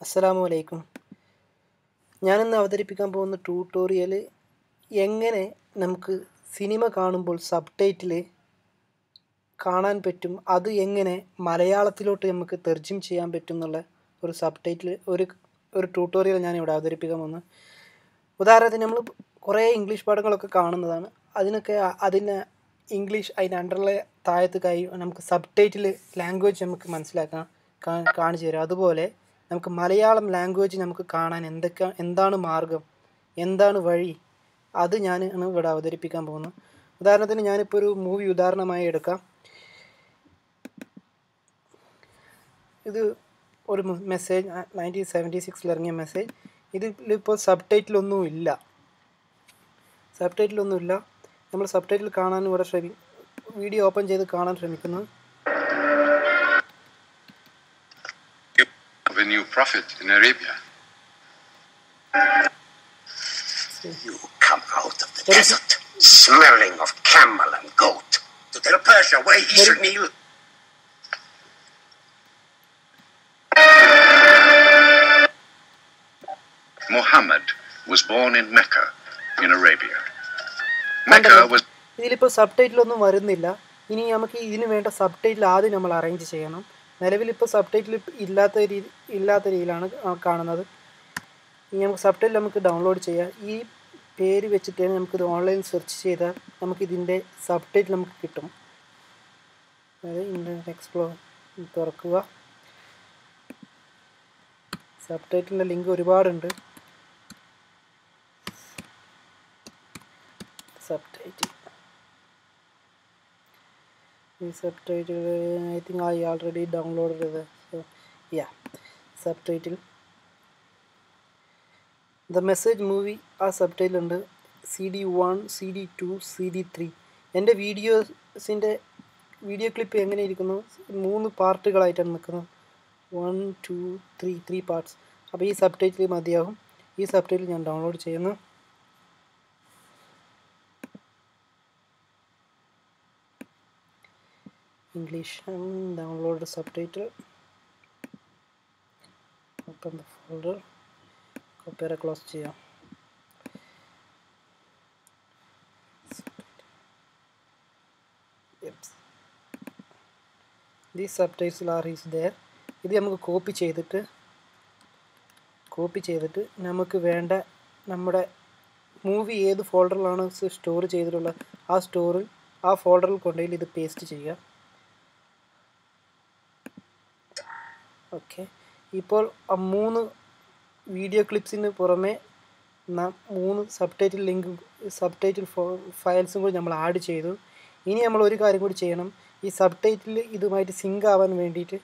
അസ്സലാമു അലൈക്കും ഞാനിന്ന് അവതരിപ്പിക്കാൻ പോകുന്ന ട്യൂട്ടോറിയൽ എങ്ങനെ നമുക്ക് സിനിമ കാണുമ്പോൾ സബ് ടൈറ്റിൽ കാണാൻ പറ്റും അത് എങ്ങനെ മലയാളത്തിലോട്ട് നമുക്ക് തെർജിം ചെയ്യാൻ പറ്റും എന്നുള്ള ഒരു സബ് ടൈറ്റിൽ ഒരു ഒരു ട്യൂട്ടോറിയൽ ഞാനിവിടെ അവതരിപ്പിക്കാൻ പോകുന്നു. ഉദാഹരണത്തിന് നമ്മൾ കുറേ ഇംഗ്ലീഷ് പാഠങ്ങളൊക്കെ കാണുന്നതാണ്. അതിനൊക്കെ അതിനെ ഇംഗ്ലീഷ് അതിന്റെ അണ്ടറിലെ താഴത്ത് കൈ നമുക്ക് സബ് ടൈറ്റിൽ ലാംഗ്വേജ് നമുക്ക് മനസ്സിലാക്കാൻ കാണിച്ചു തരും. അതുപോലെ നമുക്ക് മലയാളം ലാംഗ്വേജ് നമുക്ക് കാണാൻ എന്തൊക്കെ എന്താണ് മാർഗം എന്താണ് വഴി? അത് ഞാൻ ഇവിടെ അവതരിപ്പിക്കാൻ പോകുന്നത് ഉദാഹരണത്തിന് ഞാനിപ്പോൾ ഒരു മൂവി ഉദാഹരണമായി എടുക്കാം. ഇത് ഒരു മെസ്സേജ് നയന്റീൻ സെവന്റി സിക്സിൽ ഇറങ്ങിയ മെസ്സേജ് ഇതിലിപ്പോൾ സബ് ടൈറ്റിലൊന്നും ഇല്ല. സബ് ടൈറ്റിലൊന്നുമില്ല നമ്മൾ സബ് ടൈറ്റിൽ കാണാൻ ഇവിടെ ശ്രമി വീഡിയോ ഓപ്പൺ ചെയ്ത് കാണാൻ ശ്രമിക്കുന്നു. new prophet in Arabia. You come out of the There is- desert, smelling of camel and goat, to tell Persia where he There should is- kneel. Muhammad was born in Mecca, in Arabia. Mecca കണ്ടല്ലോ? was ഇതിലിപ്പോൾ sub ടൈറ്റിലൊന്നും വരുന്നില്ല ഇനി നമുക്ക് ഇതിന് വേണ്ട sub title ആദ്യം നമ്മൾ അറേഞ്ച് ചെയ്യണം നിലവിലിപ്പോൾ സബ് ടൈറ്റിൽ ഇല്ലാത്ത രീതി ഇല്ലാത്ത രീതിയിലാണ് കാണുന്നത്. ഇനി നമുക്ക് സബ് ടൈറ്റിൽ നമുക്ക് ഡൗൺലോഡ് ചെയ്യാം. ഈ പേര് വെച്ചിട്ട് നമുക്കിത് ഓൺലൈൻ സെർച്ച് ചെയ്താൽ നമുക്കിതിന്റെ സബ് ടൈറ്റിൽ നമുക്ക് കിട്ടും. അതായത് ഇന്റർനെറ്റ് എക്സ്പ്ലോർ തുറക്കുക. സബ് ടൈറ്റിലിന്റെ ലിങ്ക് ഒരുപാടുണ്ട്. Sub title title I think I already download ചെയ്ത് so ya title the message movie ആ സബ് ടൈറ്റിൽ ഉണ്ട്. C D one C D two C D three എന്റെ വീഡിയോസിന്റെ വീഡിയോ ക്ലിപ്പ് എങ്ങനെ ഇരിക്കുന്നു? മൂന്ന് പാർട്ടുകളായിട്ടാണ് നിൽക്കുന്നത്. One two three three parts അപ്പോൾ ഈ സബ് ടൈറ്റിൽ മതിയാകും ഈ സബ് ടൈറ്റിൽ ഞാൻ ഡൗൺലോഡ് ചെയ്യുന്നു. English and download the subtitle. Open the folder. Copy close ചെയ്യാം. These subtitles are is there. ഇത് നമുക്ക് കോപ്പി ചെയ്തിട്ട് കോപ്പി ചെയ്തിട്ട് നമുക്ക് വേണ്ട നമ്മുടെ മൂവി ഏത് ഫോൾഡറിലാണ് സ്റ്റോർ ചെയ്തിട്ടുള്ളത് ആ സ്റ്റോറിൽ ആ ഫോൾഡറിൽ കൊണ്ടുപോയി ഇത് പേസ്റ്റ് ചെയ്യുക ഓക്കെ. ഇപ്പോൾ മൂന്ന് വീഡിയോ ക്ലിപ്സിന് പുറമെ നാം മൂന്ന് subtitle link subtitle ഫയൽസും കൂടി നമ്മൾ ആഡ് ചെയ്തു. ഇനി നമ്മൾ ഒരു കാര്യം കൂടി ചെയ്യണം. ഈ സബ് ടൈറ്റിൽ ഇതുമായിട്ട് സിങ്ക് ആവാൻ വേണ്ടിയിട്ട്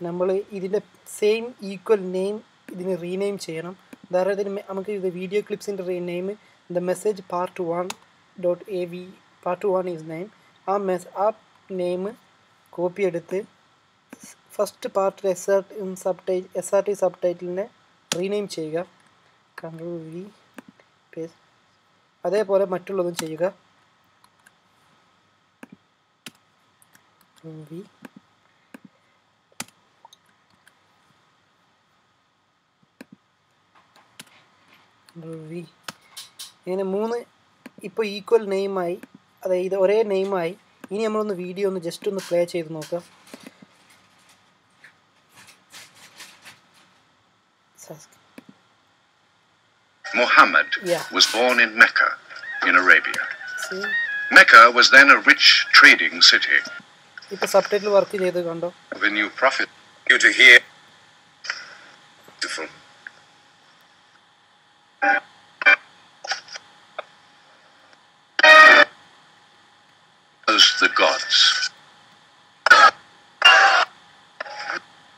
നമ്മൾ ഇതിന്റെ സെയിം ഈക്വൽ നെയിം ഇതിന് റീനെയിം ചെയ്യണം. ഉദാഹരണത്തിന് നമുക്ക് ഇത് video ക്ലിപ്സിന്റെ rename the message part one dot A V part one is name ആ മെസ് ആ നെയിം കോപ്പി എടുത്ത് ഫസ്റ്റ് പാർട്ടിൽ എസ് ആർ സബ് ടൈ എസ് ആർ ടി സബ് ടൈറ്റിലിനെ റീനെയിം ചെയ്യുക. കൺട്രോൾ വി അതേപോലെ മറ്റുള്ളതും ചെയ്യുക. വി വി ഇങ്ങനെ മൂന്ന് ഇപ്പോൾ ഈക്വൽ നെയിമായി അതായത് ഒരേ നെയിമായി ഇനി നമ്മളൊന്ന് വീഡിയോ ഒന്ന് ജസ്റ്റ് ഒന്ന് പ്ലേ ചെയ്ത് നോക്കാം. task. Muhammad yeah. was born in Mecca, in Arabia. See? Mecca was then a rich trading city. subtitle The new prophet, you to hear. Beautiful. As the gods.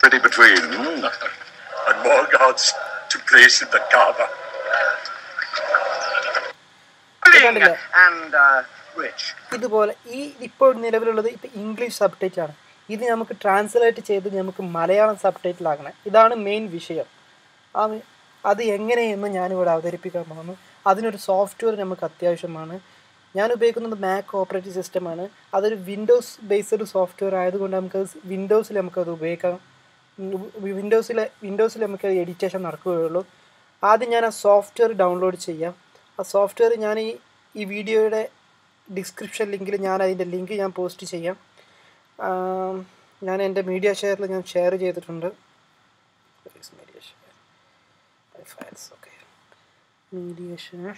Pretty between. Mm. And more gods to place in the Kaaba. And uh, rich. ഇതുപോലെ ഈ ഇപ്പോൾ നിലവിലുള്ളത് ഇപ്പം English സബ് ടൈറ്റിലാണ് ഇത് നമുക്ക് translate ചെയ്ത് നമുക്ക് മലയാളം സബ് ടൈറ്റിൽ ആക്കണം ഇതാണ് മെയിൻ വിഷയം. അത് എങ്ങനെയെന്ന് ഞാനിവിടെ അവതരിപ്പിക്കാൻ പോകുന്നു. അതിനൊരു സോഫ്റ്റ്വെയർ നമുക്ക് അത്യാവശ്യമാണ്. ഞാൻ ഉപയോഗിക്കുന്നത് മാക് ഓപ്പറേറ്റിംഗ് സിസ്റ്റമാണ് അതൊരു വിൻഡോസ് ബേസ്ഡ് സോഫ്റ്റ്വെയർ ആയതുകൊണ്ട് നമുക്ക് വിൻഡോസിൽ നമുക്കത് ഉപയോഗിക്കാൻ വിൻഡോസിലെ വിൻഡോസിൽ നമുക്ക് എഡിറ്റേഷൻ നടക്കുകയുള്ളൂ. ആദ്യം ഞാൻ ആ സോഫ്റ്റ്വെയർ ഡൗൺലോഡ് ചെയ്യാം. ആ സോഫ്റ്റ്വെയർ ഞാൻ ഈ ഈ വീഡിയോയുടെ ഡിസ്ക്രിപ്ഷൻ ലിങ്കിൽ ഞാൻ അതിന്റെ ലിങ്ക് ഞാൻ പോസ്റ്റ് ചെയ്യാം. ഞാൻ എന്റെ മീഡിയ ഷെയറിൽ ഞാൻ ഷെയർ ചെയ്തിട്ടുണ്ട്. Media share media share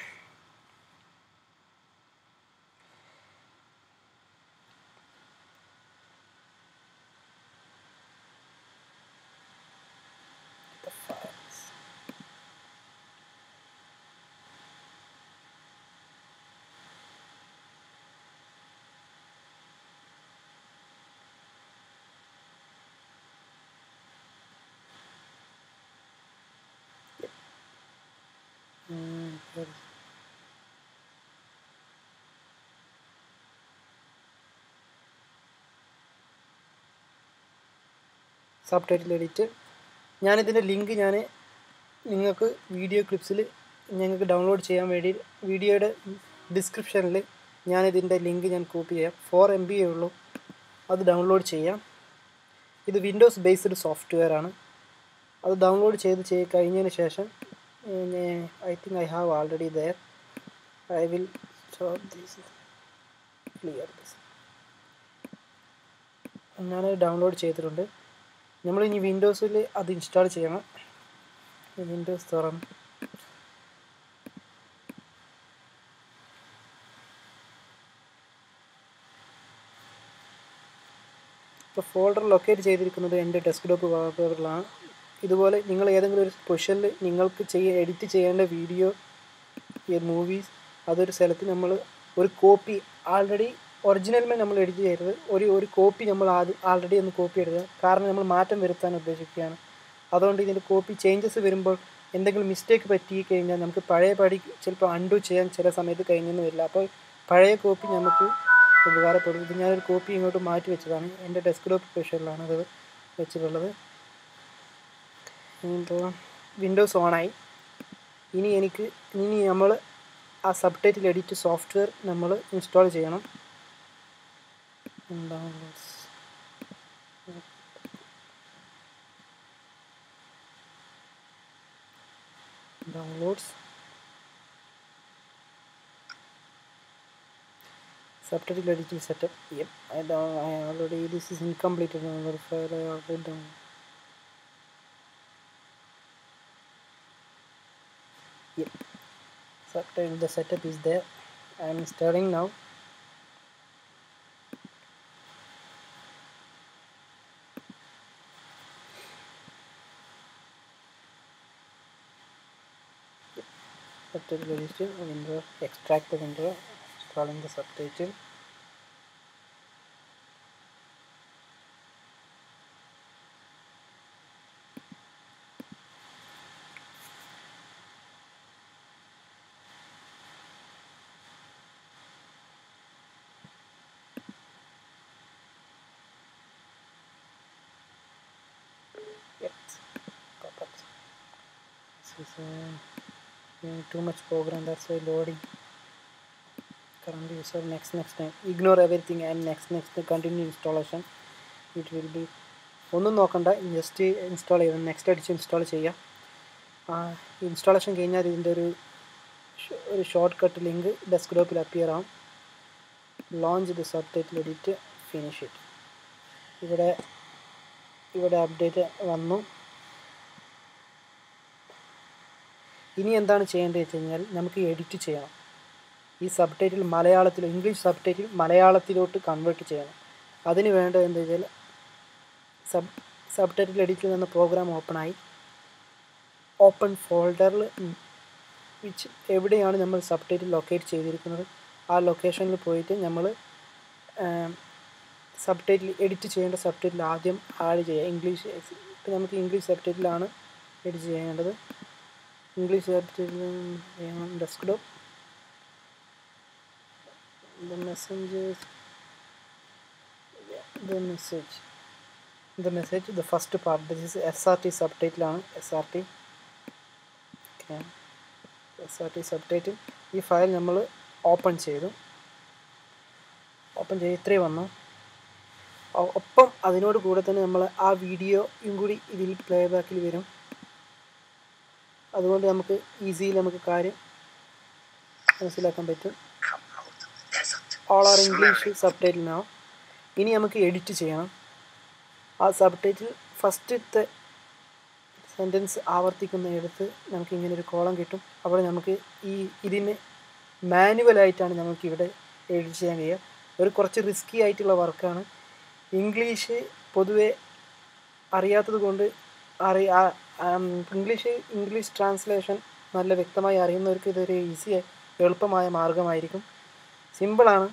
subtitle edit ഞാനിതിന്റെ link ഞാൻ നിങ്ങൾക്ക് വീഡിയോ ക്ലിപ്സിൽ ഞങ്ങൾക്ക് ഡൗൺലോഡ് ചെയ്യാൻ വേണ്ടി വീഡിയോയുടെ ഡിസ്ക്രിപ്ഷനിൽ ഞാനിതിന്റെ ലിങ്ക് ഞാൻ കോപ്പി ചെയ്യാം. ഫോർ എം ബി ഉള്ളൂ. അത് ഡൗൺലോഡ് ചെയ്യാം. ഇത് വിൻഡോസ് ബേസ്ഡ് സോഫ്റ്റ്വെയർ ആണ്. അത് ഡൗൺലോഡ് ചെയ്ത് ചെയ്ത് കഴിഞ്ഞതിന് ശേഷം I think I have already there I will stop this clear this ഞാൻ ഡൗൺലോഡ് ചെയ്തിട്ടുണ്ട്. നമ്മൾ ഇനി വിൻഡോസിൽ അത് ഇൻസ്റ്റാൾ ചെയ്യണം. വിൻഡോസ് തുറന്ന്. ഇപ്പോൾ ഫോൾഡർ ലൊക്കേറ്റ് ചെയ്തിരിക്കുന്നത് എന്റെ ഡെസ്ക്ടോപ്പ് വാൾപേപ്പറിലാണ് ഇതുപോലെ നിങ്ങൾ ഏതെങ്കിലും ഒരു പൊസിഷനിൽ നിങ്ങൾക്ക് ചെയ്യ എഡിറ്റ് ചെയ്യേണ്ട വീഡിയോ മൂവീസ് അതൊരു സ്ഥലത്ത് നമ്മൾ ഒരു കോപ്പി ആൾറെഡി ഒറിജിനൽമേ നമ്മൾ എഡിറ്റ് ചെയ്യരുത് ഒരു ഒരു കോപ്പി നമ്മൾ ആദ്യം ആൾറെഡി ഒന്ന് കോപ്പി എടുക്കുക. കാരണം നമ്മൾ മാറ്റം വരുത്താൻ ഉദ്ദേശിക്കുകയാണ്. അതുകൊണ്ട് ഇതിന്റെ കോപ്പി ചേഞ്ചസ് വരുമ്പോൾ എന്തെങ്കിലും മിസ്റ്റേക്ക് പറ്റി കഴിഞ്ഞാൽ നമുക്ക് പഴയ പടി ചിലപ്പോൾ അൺഡു ചെയ്യാൻ ചില സമയത്ത് കഴിഞ്ഞെന്ന് വരില്ല. അപ്പോൾ പഴയ കോപ്പി നമുക്ക് ഉപകാരപ്പെടും. ഇത് ഞാനൊരു കോപ്പി ഇങ്ങോട്ട് മാറ്റി വെച്ചതാണ്. എന്റെ ഡെസ്ക്ടോപ്പ് സ്പെഷ്യലാണ് അത് വെച്ചിട്ടുള്ളത്. ഇപ്പോൾ വിൻഡോസ് ഓണായി ഇനി എനിക്ക് ഇനി നമ്മൾ ആ സബ് ടൈറ്റിൽ എഡിറ്റ് സോഫ്റ്റ്വെയർ നമ്മൾ ഇൻസ്റ്റാൾ ചെയ്യണം. and downwards. Downloads. Subtitle editing setup. Yep I, I already this is incomplete another file. I already done. Yep. Subtitle the setup is there. I'm starting now. Subtitle window extract the window installing the subtitle Yep. Got that. This is uh, too much program that's why loading. Currently so next next time. Ignore everything and next next continue installation. It will be ഒന്നും നോക്കണ്ട. Just install ചെയ്ത് next അടിച്ച് install ചെയ്യാം. Installation കഴിഞ്ഞാൽ ഇതിന്റെ ഒരു ഒരു shortcut link ഡെസ്ക്ടോപ്പിൽ അപ്പിയർ ആവും. Launch the subtitle edit finish it ഇവിടെ ഇവിടെ അപ്ഡേറ്റ് വന്നു. ഇനി എന്താണ് ചെയ്യേണ്ടത് വെച്ച് കഴിഞ്ഞാൽ നമുക്ക് എഡിറ്റ് ചെയ്യണം. ഈ സബ് ടൈറ്റിൽ മലയാളത്തിൽ ഇംഗ്ലീഷ് സബ് ടൈറ്റിൽ മലയാളത്തിലോട്ട് കൺവേർട്ട് ചെയ്യണം. അതിന് വേണ്ടത് എന്താ വെച്ചാൽ സബ് സബ് ടൈറ്റിൽ എഡിറ്റ് നിന്ന് പ്രോഗ്രാം ഓപ്പണായി ഓപ്പൺ ഫോൾഡറിൽ വിച്ച് എവിടെയാണ് നമ്മൾ സബ് ടൈറ്റിൽ ലൊക്കേറ്റ് ചെയ്തിരിക്കുന്നത്? ആ ലൊക്കേഷനിൽ പോയിട്ട് നമ്മൾ സബ് ടൈറ്റിൽ എഡിറ്റ് ചെയ്യേണ്ട സബ് ടൈറ്റിൽ ആദ്യം ആഡ് ചെയ്യുക. ഇംഗ്ലീഷ് ഇപ്പം നമുക്ക് ഇംഗ്ലീഷ് സബ് ടൈറ്റിലാണ് എഡിറ്റ് ചെയ്യേണ്ടത്. English sub the message desktop message the first part this S R T sub ടൈറ്റിലാണ് S R T S R T subtitle ഈ ഫയൽ നമ്മൾ ഓപ്പൺ ചെയ്തു. ഓപ്പൺ ചെയ്ത് ഇത്രയും വന്നു. ഒപ്പം അതിനോട് കൂടെ തന്നെ നമ്മൾ ആ വീഡിയോയും കൂടി ഇതിൽ പ്ലേ ബാക്കിൽ വരും. അതുകൊണ്ട് നമുക്ക് ഈസിയിൽ നമുക്ക് കാര്യം മനസ്സിലാക്കാൻ പറ്റും. ഓൾ ആർ ഇംഗ്ലീഷ് സബ് ടൈറ്റിലാവും ഇനി നമുക്ക് എഡിറ്റ് ചെയ്യണം. ആ സബ് ടൈറ്റിൽ ഫസ്റ്റത്തെ സെന്റൻസ് ആവർത്തിക്കുന്നിടത്ത് നമുക്ക് ഇങ്ങനെ ഒരു കോളം കിട്ടും. അപ്പോൾ നമുക്ക് ഈ ഇതിന് മാനുവലായിട്ടാണ് നമുക്കിവിടെ എഡിറ്റ് ചെയ്യാൻ കഴിയുക. ഒരു കുറച്ച് റിസ്കി ആയിട്ടുള്ള വർക്കാണ് ഇംഗ്ലീഷ് പൊതുവെ അറിയാത്തത് കൊണ്ട് അറി ആ- ആം, ഇംഗ്ലീഷ് ഇംഗ്ലീഷ് ട്രാൻസ്ലേഷൻ നല്ല വ്യക്തമായി അറിയുന്നവർക്ക് ഇതൊരു ഈസി എളുപ്പമായ മാർഗമായിരിക്കും. സിമ്പിളാണ്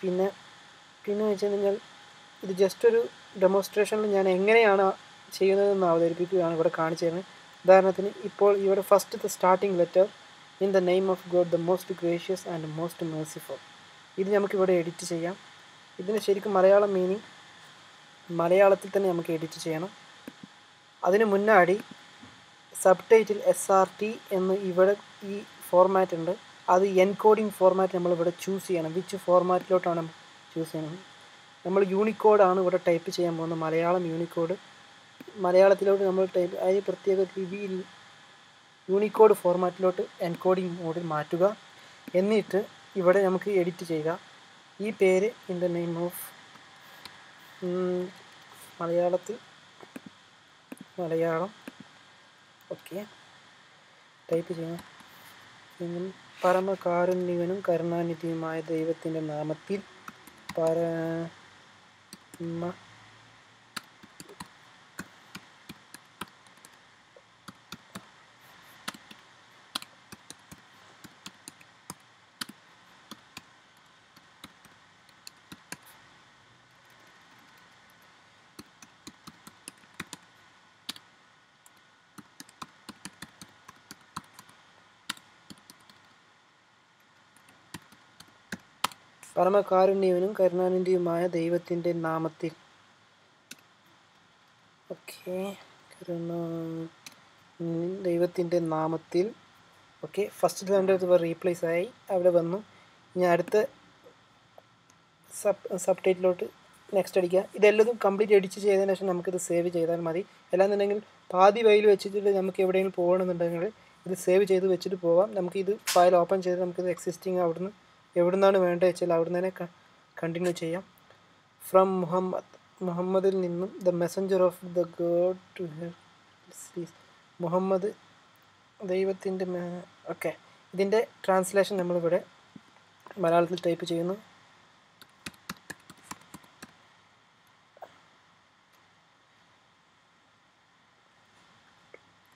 പിന്നെ പിന്നെ വെച്ച് കഴിഞ്ഞാൽ ഇത് ജസ്റ്റ് ഒരു ഡെമോൺസ്ട്രേഷനിൽ ഞാൻ എങ്ങനെയാണ് ചെയ്യുന്നതെന്ന് അവതരിപ്പിക്കുകയാണ് ഇവിടെ കാണിച്ചു തരുന്നത്. ഉദാഹരണത്തിന് ഇപ്പോൾ ഇവിടെ first starting letter in the name of God the most gracious and most merciful ഇത് നമുക്കിവിടെ എഡിറ്റ് ചെയ്യാം. ഇതിന് ശരിക്കും മലയാളം മീനിങ് മലയാളത്തിൽ തന്നെ നമുക്ക് എഡിറ്റ് ചെയ്യണം. അതിന് മുന്നാടി subtitle S R T എന്ന് ഇവിടെ ഈ ഫോർമാറ്റ് ഉണ്ട്. അത് എൻകോഡിംഗ് ഫോർമാറ്റ് നമ്മൾ ഇവിടെ ചൂസ് ചെയ്യണം വിച്ച് ഫോർമാറ്റിലോട്ടാണ് ചൂസ് ചെയ്യണം നമ്മൾ യൂണിക്കോഡാണ് ഇവിടെ ടൈപ്പ് ചെയ്യാൻ പോകുന്നത്. മലയാളം യൂണിക്കോഡ് മലയാളത്തിലോട്ട് നമ്മൾ ടൈപ്പ് അതിന് പ്രത്യേക രീതിയിൽ യൂണിക്കോഡ് ഫോർമാറ്റിലോട്ട് എൻകോഡിംഗ് മോഡിൽ മാറ്റുക. എന്നിട്ട് ഇവിടെ നമുക്ക് എഡിറ്റ് ചെയ്യുക. ഈ പേര് ഇൻ ദ നെയിം ഓഫ് മലയാളത്തിൽ മലയാളം. ഓക്കെ ടൈപ്പ് ചെയ്യണം പിന്നെ പരമകാരുണ്യവനും കരുണാനിധിയുമായ ദൈവത്തിന്റെ നാമത്തിൽ പരമ പരമകാരുണ്യവനും കരുണാനിധിയുമായ ദൈവത്തിന്റെ നാമത്തിൽ. ഓക്കെ. ദൈവത്തിന്റെ നാമത്തിൽ. ഓക്കെ. ഫസ്റ്റ് രണ്ട് റീപ്ലേസ് ആയി അവിടെ വന്നു. ഇനി അടുത്ത സബ് സബ് ടൈറ്റിലോട്ട് നെക്സ്റ്റ് അടിക്കുക ഇതെല്ലതും കംപ്ലീറ്റ് എഡിറ്റ് ചെയ്തതിന് ശേഷം നമുക്കിത് സേവ് ചെയ്താൽ മതി. അല്ലാന്നുണ്ടെങ്കിൽ പാതി വയൽ വെച്ചിട്ട് നമുക്ക് എവിടെയെങ്കിലും പോകണമെന്നുണ്ടെങ്കിൽ ഇത് സേവ് ചെയ്ത് വെച്ചിട്ട് പോവാം. നമുക്കിത് ഫയൽ ഓപ്പൺ ചെയ്ത് നമുക്കിത് എക്സിസ്റ്റിംഗ് അവിടുന്ന് എവിടുന്നാണ് വേണ്ടത് വെച്ചാൽ അവിടുന്ന് തന്നെ കണ്ടിന്യൂ ചെയ്യാം. ഫ്രം മുഹമ്മദ് മുഹമ്മദിൽ നിന്നും the messenger of God to Muhammad Muhammad ദൈവത്തിന്റെ ഓക്കെ ഇതിന്റെ ട്രാൻസ്ലേഷൻ നമ്മളിവിടെ മലയാളത്തിൽ ടൈപ്പ് ചെയ്യുന്നു.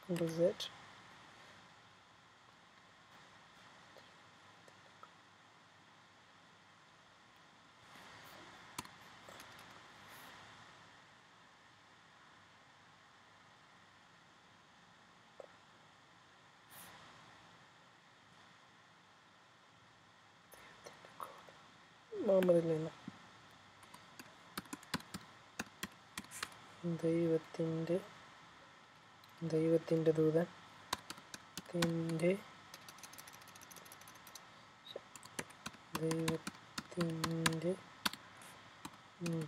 Is Z. മുഹമ്മദിൽ നിന്ന്. ദൈവത്തിന്റെ ദൈവത്തിന്റെ ദൂതൻ ത്തിന്റെ ദൈവത്തിന്റെ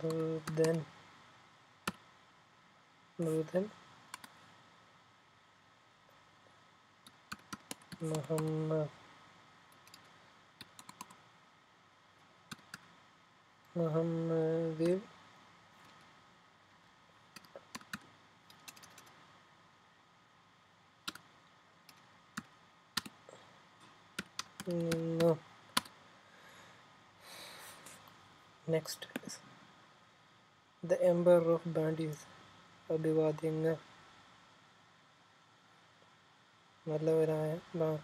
ദൂതൻ ദൂതൻ മുഹമ്മദ് മുഹമ്മദിൽ നിന്നു next the ember of bandies അഭിവാദ്യങ്ങൾ നല്ലവരായ ബാ-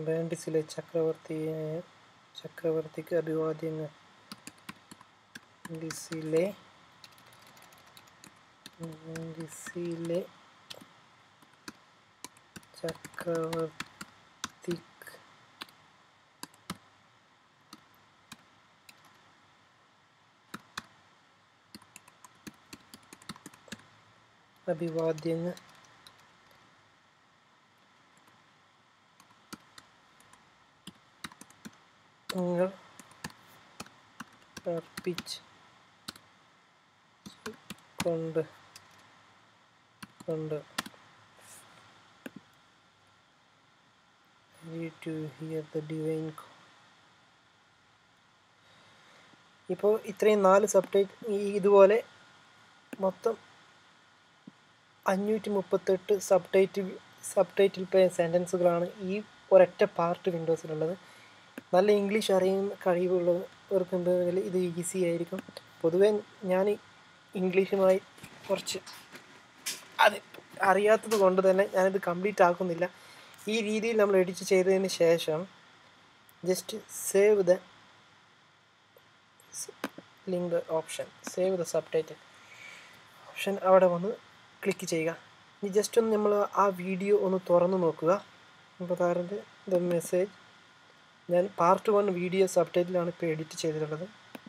ബാൻഡീസിലെ ചക്രവർത്തിയായ ചക്രവർത്തിക്ക് അഭിവാദ്യങ്ങൾ ബാൻഡീസിലെ ബാൻഡീസിലെ ചക്രവർത്തിക്ക് അഭിവാദ്യങ്ങൾ അർപ്പിച്ച് കൊണ്ട് കൊണ്ട്. Hear the ഇപ്പോൾ ഇത്രയും നാല് സബ്ടൈറ്റ് ഇതുപോലെ മൊത്തം അഞ്ഞൂറ്റി മുപ്പത്തെട്ട് സബ്ടൈറ്റിൽ സബ്ടൈറ്റിൽ പോയ സെന്റൻസുകളാണ് ഈ ഒരൊറ്റ പാർട്ട് വിൻഡോസിലുള്ളത് നല്ല ഇംഗ്ലീഷ് അറിയുന്ന കഴിവുള്ളവർക്ക് ഉണ്ടെങ്കിൽ ഇത് ഈസി ആയിരിക്കും. പൊതുവേ ഞാൻ ഇംഗ്ലീഷുമായി കുറച്ച് അത് അറിയാത്തത് കൊണ്ട് തന്നെ ഞാനിത് കംപ്ലീറ്റ് ആക്കുന്നില്ല. ഈ രീതിയിൽ നമ്മൾ എഡിറ്റ് ചെയ്തതിന് ശേഷം just save the link option save the subtitle option അവിടെ വന്ന് ക്ലിക്ക് ചെയ്യുക. ഇനി ജസ്റ്റ് ഒന്ന് നമ്മൾ ആ വീഡിയോ ഒന്ന് തുറന്ന് നോക്കുക. താരന്റെ ദ മെസ്സേജ് ഞാൻ പാർട്ട് വൺ വീഡിയോ സബ്ടൈറ്റിലാണ് ഇപ്പോൾ എഡിറ്റ് ചെയ്തിട്ടുള്ളത്.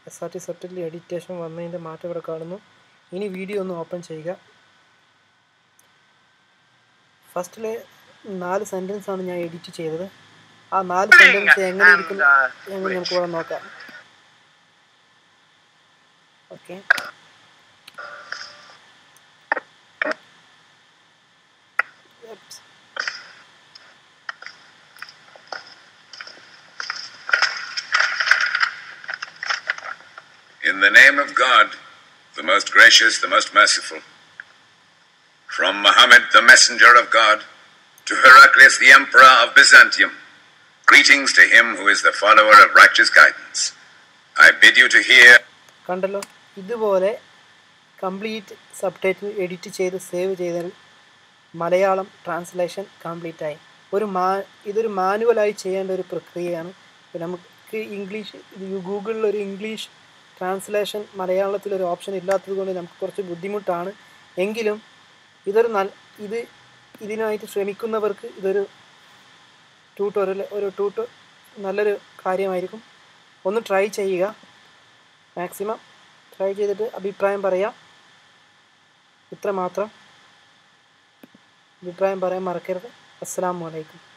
എസ് ആർ ടി സബ്ടൈറ്റിൽ എഡിറ്റേഷൻ വന്നതിന്റെ മാറ്റം ഇവിടെ കാണുന്നു. ഇനി വീഡിയോ ഒന്ന് ഓപ്പൺ ചെയ്യുക. ഫസ്റ്റിലെ നാല് സെന്റൻസ് ആണ് ഞാൻ എഡിറ്റ് ചെയ്തത്. ആ നാല് സെന്റൻസ് എങ്ങനെ ഇരിക്കുന്നു എന്ന് നമുക്ക് ഇവിടെ നോക്കാം. Okay In the name of God, the most gracious, the most merciful. From Muhammad, the messenger of God, to Heraclius, the emperor of Byzantium, greetings to him who is the follower of righteous guidance. I bid you to hear. കണ്ടല്ലോ ഇതുപോലെ complete subtitle edit ചെയ്ത് save ചെയ്താൽ Malayalam translation complete ആയി ഒരു മാ ഇതൊരു മാനുവലായി ചെയ്യേണ്ട ഒരു പ്രക്രിയയാണ് നമുക്ക് ഇംഗ്ലീഷ് ഗൂഗിളിൽ ഒരു ഇംഗ്ലീഷ് ട്രാൻസ്ലേഷൻ മലയാളത്തിൽ ഒരു ഓപ്ഷൻ ഇല്ലാത്തതുകൊണ്ട് നമുക്ക് കുറച്ച് ബുദ്ധിമുട്ടാണ്. എങ്കിലും ഇതൊരു നല്ല ഇത് ഇതിനായിട്ട് ശ്രമിക്കുന്നവർക്ക് ഇതൊരു ട്യൂട്ടോറിയൽ ഒരു ട്യൂട്ടർ നല്ലൊരു കാര്യമായിരിക്കും. ഒന്ന് ട്രൈ ചെയ്യുക. മാക്സിമം ട്രൈ ചെയ്തിട്ട് അഭിപ്രായം പറയാം. ഇത്ര മാത്രം അഭിപ്രായം പറയാൻ മറക്കരുത്. അസ്സാം വലൈക്കും